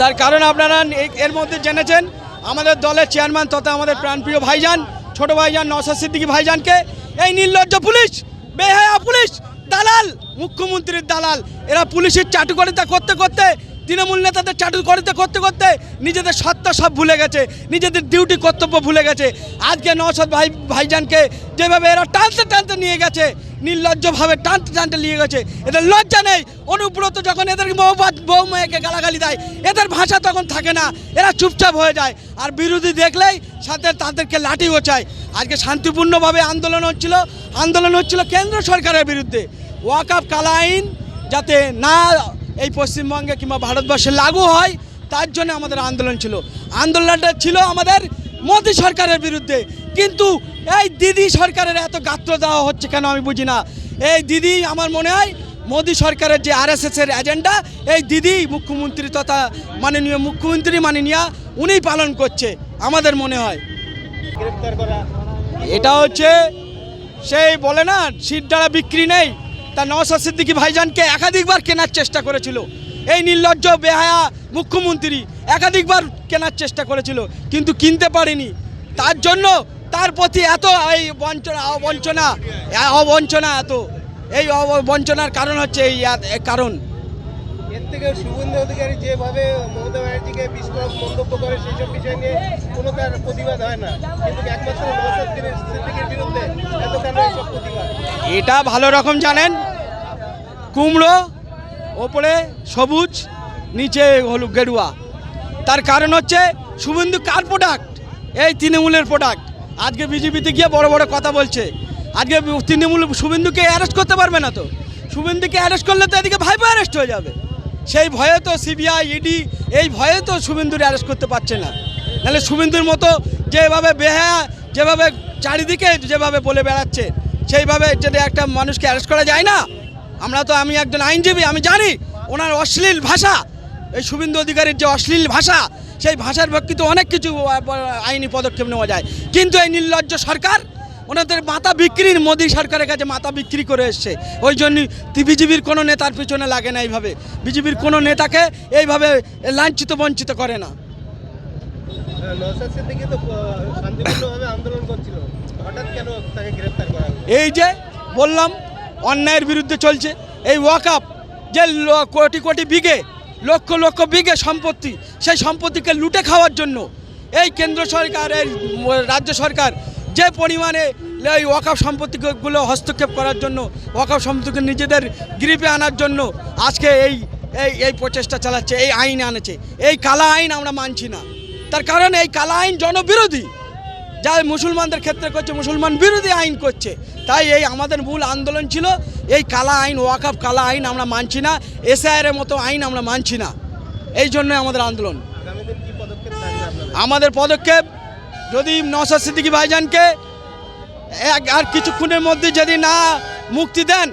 তার কারণ আপনারা এর মধ্যে জেনেছেন, আমাদের দলের চেয়ারম্যান তথা আমাদের প্রাণপ্রিয় ভাইজান, ছোট ভাইজান নসাদ সিদ্দিকী ভাইজানকে, এই নির্লজ্জ পুলিশ, বেহায়া পুলিশ, দালাল, মুখ্যমন্ত্রীর দালাল, এরা পুলিশের চাটুকারিতা করতে করতে তৃণমূল নেতাদের চাটুকারিতা করতে করতে নিজেদের সত্তা সব ভুলে গেছে, নিজেদের ডিউটি কর্তব্য ভুলে গেছে। আজকে নসাদ ভাই, ভাইজানকে যেভাবে এরা টানতে টানতে নিয়ে গেছে, নির্লজ্জভাবে টানতে টানতে নিয়ে গেছে, এদের লজ্জা নেই। অনুব্রত যখন এদের বউ বা- বউ মেয়েকে গালাগালি দেয়, এদের ভাষা তখন থাকে না, এরা চুপচাপ হয়ে যায়। আর বিরোধী দেখলেই সাথে তাদেরকে লাঠি গোচায় আজকে শান্তিপূর্ণভাবে আন্দোলন হচ্ছিল আন্দোলন হচ্ছিল কেন্দ্র সরকারের বিরুদ্ধে। ওয়াকাপ কালা আইন যাতে না এই পশ্চিমবঙ্গে কিংবা ভারতবর্ষে লাগু হয় তার জন্য আমাদের আন্দোলন ছিল। আন্দোলনটা ছিল আমাদের মোদী সরকারের বিরুদ্ধে। কিন্তু এই দিদি সরকারের এত গাত্র দেওয়া হচ্ছে কেন আমি বুঝি না। এই দিদি আমার মনে হয় মোদী সরকারের যে আর এর এজেন্ডা এই দিদি মুখ্যমন্ত্রী তথা মাননীয় মুখ্যমন্ত্রী মাননীয়া উনি পালন করছে আমাদের মনে হয়। গ্রেফতার করা। এটা হচ্ছে সেই বলে না সিট দ্বারা বিক্রি নেই। তা নওসাদ সিদ্দিকি ভাইজানকে একাধিকবার কেনার চেষ্টা করেছিল। এই নির্লজ্জ, বেহায়া মুখ্যমন্ত্রী একাধিকবার কেনার চেষ্টা করেছিল, কিন্তু কিনতে পারেনি। তার জন্য তার প্রতি এত এই বঞ্চনা, অবঞ্চনা অবঞ্চনা এত। এই অবঞ্চনার কারণ হচ্ছে এই কারণ। এর থেকে শুভেন্দু অধিকারী যেভাবে মমতা ব্যানার্জিকে বিস্ফোরক মন্তব্য করে সেই সব বিষয় নিয়ে কোনো তার প্রতিবাদ হয় না। কিন্তু একমাত্র নওশাদ সিদ্দিকের বিরুদ্ধে এত কেন এটা ভালো রকম জানেন? কুমড়ো, ওপরে সবুজ, নিচে হলুদ গেরুয়া। তার কারণ হচ্ছে শুভেন্দু কার প্রোডাক্ট এই তৃণমূলের প্রোডাক্ট আজকে বিজেপিতে গিয়ে বড় বড় কথা বলছে। আজকে তৃণমূল শুভেন্দুকে অ্যারেস্ট করতে পারবে না তো। শুভেন্দুকে অ্যারেস্ট করলে তো এদিকে ভাইপো অ্যারেস্ট হয়ে যাবে। সেই ভয়ে তো সিবিআই ইডি এই ভয়ে তো শুভেন্দুর অ্যারেস্ট করতে পারছে না। নাহলে শুভেন্দুর মতো যেভাবে বেহা যেভাবে চারিদিকে যেভাবে বলে বেড়াচ্ছে সেইভাবে যদি একটা মানুষকে অ্যারেস্ট করা যায় না, আমরা তো আমি একজন আইনজীবী, আমি জানি ওনার অশ্লীল ভাষা। এই শুভেন্দু অধিকারীর যে অশ্লীল ভাষা, সেই ভাষার ভক্তিতে অনেক কিছু আইনি পদক্ষেপ নেওয়া যায়। কিন্তু এই নির্লজ্জ সরকার, ওনাদের মাথা বিক্রির মোদী সরকারের কাছে মাথা বিক্রি করে এসছে। ওই জন্য বিজেপির কোনো নেতার পিছনে লাগে না এইভাবে। বিজেপির কোনো নেতাকে এইভাবে লাঞ্ছিত বঞ্চিত করে না। আন্দোলন হঠাৎ কেন তাকে করা এই যে বললাম, অন্যায়ের বিরুদ্ধে চলছে। এই ওয়াকআপ, যে কোটি কোটি বিঘে, লক্ষ লক্ষ বিঘে সম্পত্তি, সেই সম্পত্তিকে লুটে খাওয়ার জন্য এই কেন্দ্র সরকার, এই রাজ্য সরকার যে পরিমাণে এই ওয়াকআপ সম্পত্তিগুলো হস্তক্ষেপ করার জন্য, ওয়াকআপ সম্পত্তিকে নিজেদের গ্রিপে আনার জন্য আজকে এই এই এই প্রচেষ্টা চালাচ্ছে, এই আইন আনেছে। এই কালা আইন আমরা মানছি না। তার কারণ এই কালা আইন জনবিরোধী। যা মুসলমানদের ক্ষেত্রে করছে, মুসলমান বিরোধী আইন করছে। তাই এই আমাদের মূল আন্দোলন ছিল, এই কালা আইন, ওয়াকাফ কালা আইন আমরা মানছি না এসআইয়ের মতো আইন আমরা মানছি না। এই জন্য আমাদের আন্দোলন। আমাদের পদক্ষেপ, যদি নওশাদ সিদ্দিকী ভাইজানকে আর কিছুক্ষণের মধ্যে যদি না মুক্তি দেন,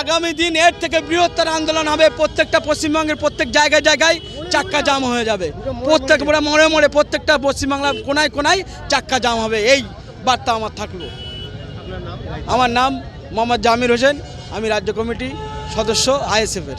আগামী দিন এর থেকে বৃহত্তর আন্দোলন হবে প্রত্যেকটা পশ্চিমবঙ্গের প্রত্যেক জায়গায় জায়গায়। চাক্কা জাম হয়ে যাবে। প্রত্যেক বড় মরে মরে প্রত্যেকটা পশ্চিমবাংলার কোনায় কোনায় চাক্কা জাম হবে। এই বার্তা আমার থাকল। আমার নাম মোহাম্মদ জামির হোসেন। আমি রাজ্য কমিটি সদস্য আইএসএফের।